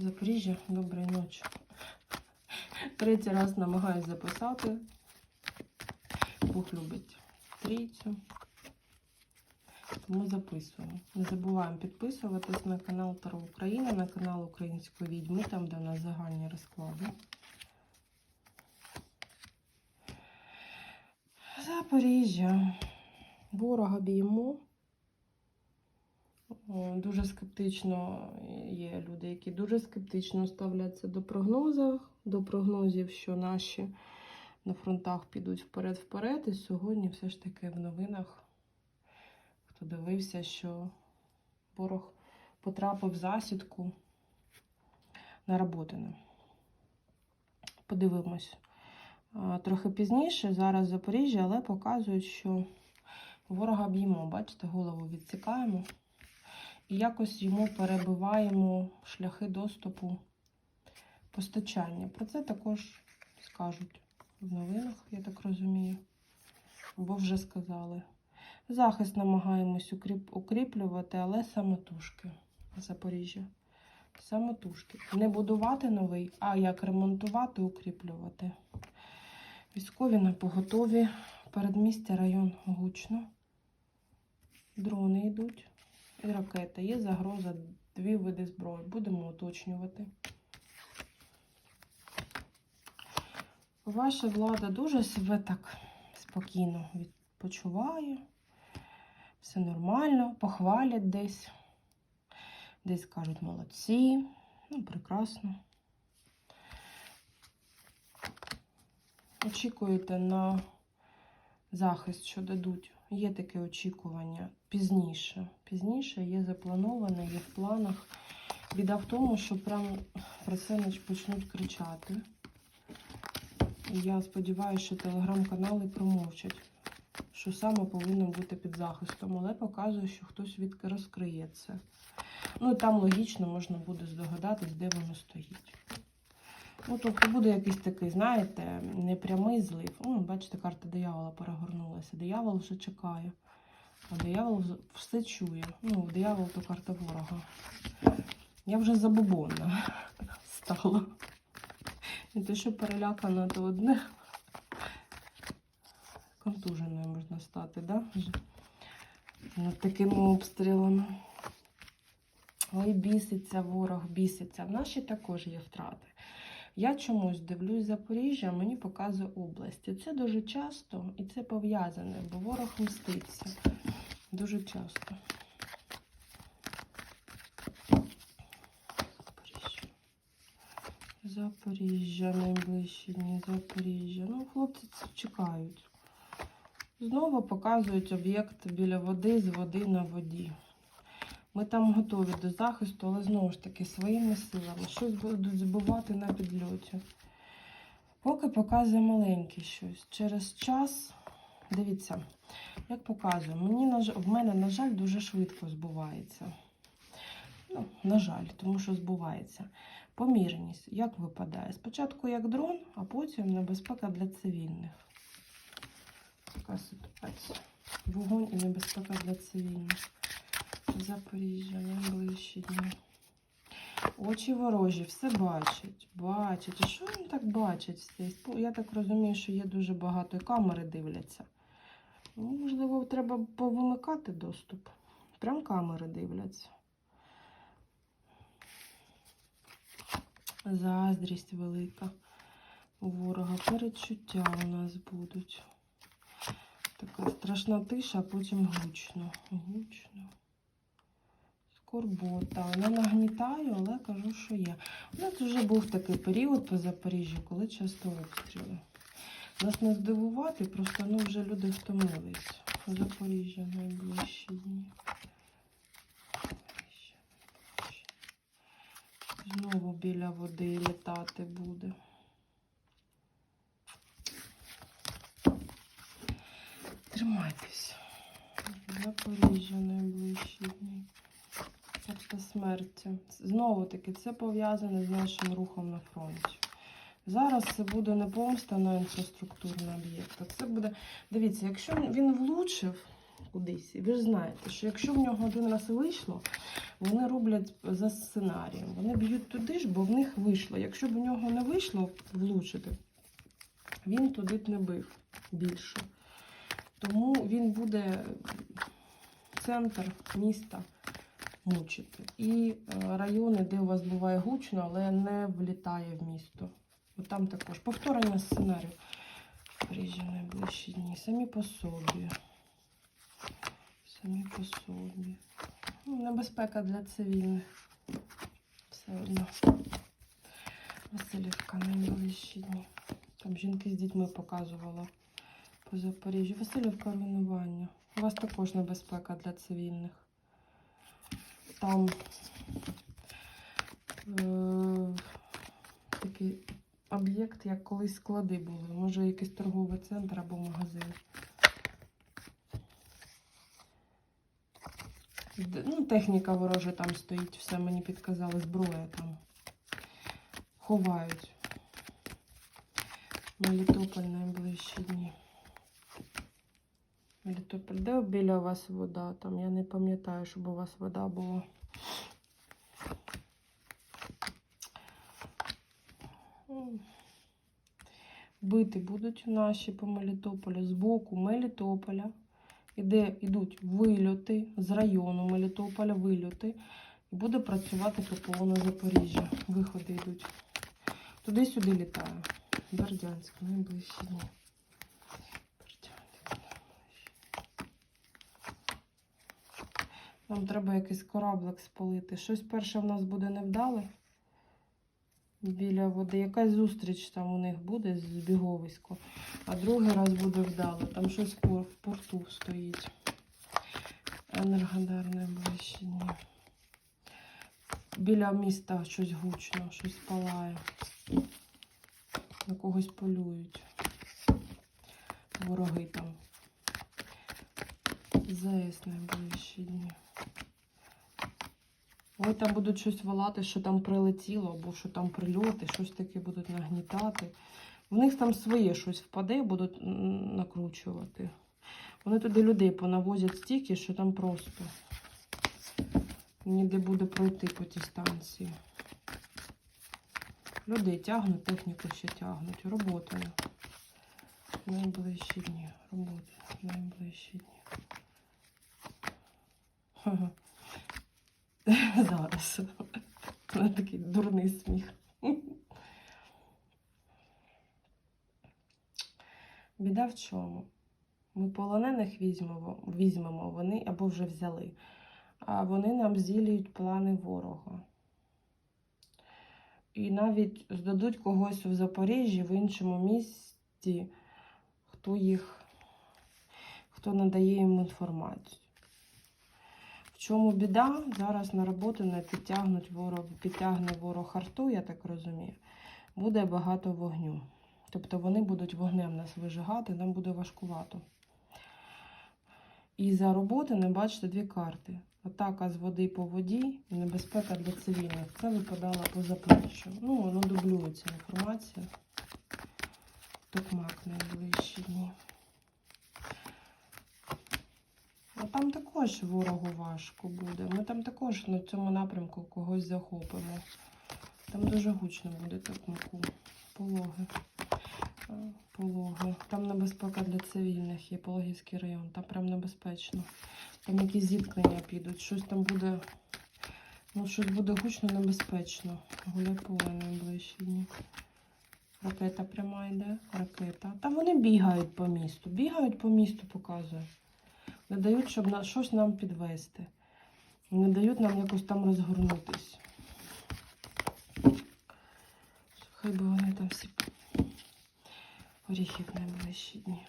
Запоріжжя, доброї ночі. Третій раз намагаюсь записати. Бог любить трійцю. Тому записуємо. Не забуваємо підписуватись на канал Таро Україна, на канал Української відьми, там де у нас загальні розклади. Запоріжжя. Ворога б'ємо. О, Дуже скептично є люди, які дуже скептично ставляться до прогнозів, до прогнозів, що наші на фронтах підуть вперед-вперед. І сьогодні все ж таки в новинах, хто дивився, що ворог потрапив в засідку на Роботине. Подивимось. Трохи пізніше, зараз Запоріжжя, але показують, що ворога б'ємо. Бачите, голову відсікаємо. І якось йому перебиваємо шляхи доступу постачання. Про це також скажуть в новинах, я так розумію. Бо вже сказали. Захист намагаємось укріп... укріплювати, але самотужки Запоріжжя. Самотужки. Не будувати новий, а як ремонтувати, укріплювати. Військові на поготові. Передмістя район гучно. Дрони йдуть. І ракета. Є загроза дві види зброї. Будемо уточнювати. Ваша влада дуже себе так спокійно відпочиває. Все нормально, похвалять десь. Десь кажуть молодці. Ну, прекрасно. Очікуєте на захист, що дадуть. Є таке очікування пізніше. Пізніше є заплановане, є в планах. Біда в тому, що прям про це почнуть кричати. Я сподіваюся, що телеграм-канали промовчать, що саме повинно бути під захистом, але показує, що хтось відки розкриє це. Ну і там логічно можна буде здогадатись, де воно стоїть. Ну, тобто буде якийсь такий, знаєте, непрямий злив. Ну, бачите, карта диявола перегорнулася. Диявол вже чекає. А диявол все чує. Ну, диявол то карта ворога. Я вже забобонна стала. Не те, що перелякана, то одне. Контуженою можна стати, да? Над такими обстрілами. Ой, біситься ворог, біситься. В наші також є втрати. Я чомусь дивлюсь Запоріжжя, мені показує області. Це дуже часто і це пов'язане, бо ворог мститься. Дуже часто. Запоріжжя. Найближчі дні, Запоріжжя. Ну, хлопці це чекають. Знову показують об'єкт біля води з води на воді. Ми там готові до захисту, але знову ж таки своїми силами. Щось будуть збивати на підльоті. Поки показує маленьке щось. Через час, дивіться, як показує, мені, в мене, на жаль, дуже швидко збувається. Ну, на жаль, тому що збувається. Помірність, як випадає? Спочатку як дрон, а потім небезпека для цивільних. Така ситуація. Вогонь і небезпека для цивільних. Запоріжжя, найближчі дні. Очі ворожі, все бачать, бачать. І що вони так бачать? все? Я так розумію, що є дуже багато і камери дивляться. Ну, можливо, треба повимикати доступ. Прям камери дивляться. Заздрість велика у ворога. Перечуття у нас будуть. Така страшна тиша, а потім гучно. Гучно. Скорбота. Не нагнітаю, але кажу, що є. У нас вже був такий період по Запоріжжю, коли часто обстріли. Нас не здивувати, просто ну, вже люди втомились. Запоріжжя найближчі дні. Знову біля води літати буде. Тримайтесь. Запоріжжя найближчі дні. Карта смерті. Знову таки, це пов'язане з нашим рухом на фронті. Зараз це буде не помста на інфраструктурний об'єкт. Це буде. Дивіться, якщо він влучив, кудись. І ви ж знаєте, що якщо в нього один раз вийшло, вони роблять за сценарієм. Вони б'ють туди ж, бо в них вийшло. Якщо б у нього не вийшло влучити, він туди б не бив більше. Тому він буде центр міста мучити. І е, райони, де у вас буває гучно, але не влітає в місто. От там також повторення сценарію. Запоріжжя найближчі дні. Самі по собі. Самі по собі. Ну, небезпека для цивільних. Все одно. Васильівка найближчі дні. Там жінки з дітьми показувала по Запоріжжю. Васильівка руйнування. У вас також небезпека для цивільних. Там е- такий об'єкт, як колись склади були. Може, якийсь торговий центр або магазин. Ну, техніка ворожа там стоїть, все мені підказали, зброя там. Ховають. Мелітополь найближчі дні. Де біля вас вода? Там я не пам'ятаю, щоб у вас вода була. Бити будуть наші по Мелітополю з боку Мелітополя. Іде, йдуть вильоти з району Мелітополя, вильоти. І буде працювати ППО Запоріжжя. Виходи йдуть. Туди-сюди літає. Бердянськ, найближчі дні. Бердянськ, найближчі. Нам треба якийсь кораблик спалити. Щось перше в нас буде невдале. Біля води. Якась зустріч там у них буде з біговисько. А другий раз буде вдало. Там щось в порту стоїть. Енергодар найближчі дні. Біля міста щось гучно, щось палає. На когось полюють. Вороги там. ЗС найближчі дні. Ой, там будуть щось волати, що там прилетіло, або що там прильоти, щось таке будуть нагнітати. В них там своє щось впаде, будуть накручувати. Вони туди людей понавозять стільки, що там просто ніде буде пройти по тій станції. Людей тягнуть, техніку ще тягнуть. Роботою. Найближчі дні. Роботи. Найближчі дні. Зараз. Мене такий дурний сміх. Біда в чому? Ми полонених візьмемо, візьмемо, вони або вже взяли, а вони нам зілюють плани ворога. І навіть здадуть когось в Запоріжжі, в іншому місті, хто їх, хто надає їм інформацію. Чому біда? Зараз на роботу не підтягнуть ворог, підтягне ворог арту, я так розумію. Буде багато вогню. Тобто вони будуть вогнем нас вижигати, нам буде важкувато. І за роботи не бачите дві карти. Атака з води по воді і небезпека для цивільних. Це випадало по Запоріжжю. Ну, воно дублюється інформація. Токмак найближчі дні. А там також ворогу важко буде. Ми там також на цьому напрямку когось захопимо. Там дуже гучно буде токмаку. Пологи. Пологи. Там небезпека для цивільних є Пологівський район. Там прям небезпечно. Там якісь зіткнення підуть. Щось там буде. Ну, щось буде гучно небезпечно. Гуляйполе найближчі дні. Ракета пряма йде. Ракета. Та вони бігають по місту. Бігають по місту, показує. Не дають, щоб на щось нам підвести. Не дають нам якось там розгорнутись. Хай би вони там всі дні. Горіхів найближчі дні.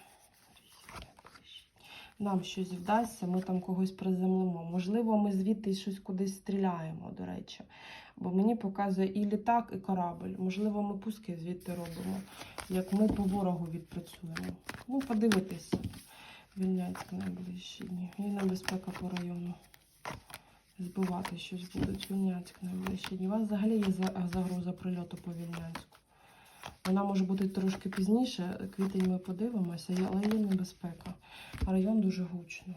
Нам щось вдасться, ми там когось приземлимо. Можливо, ми звідти щось кудись стріляємо, до речі. Бо мені показує і літак, і корабль. Можливо, ми пуски звідти робимо, як ми по ворогу відпрацюємо. Ну, подивитися. Вільняцьк найближчі дні. І небезпека по району. Збивати щось будуть. Вільняцьк найближчі дні. У вас взагалі є за- загроза прильоту по Вільняцьку. Вона може бути трошки пізніше. Квітень ми подивимося, але є небезпека. Район дуже гучно.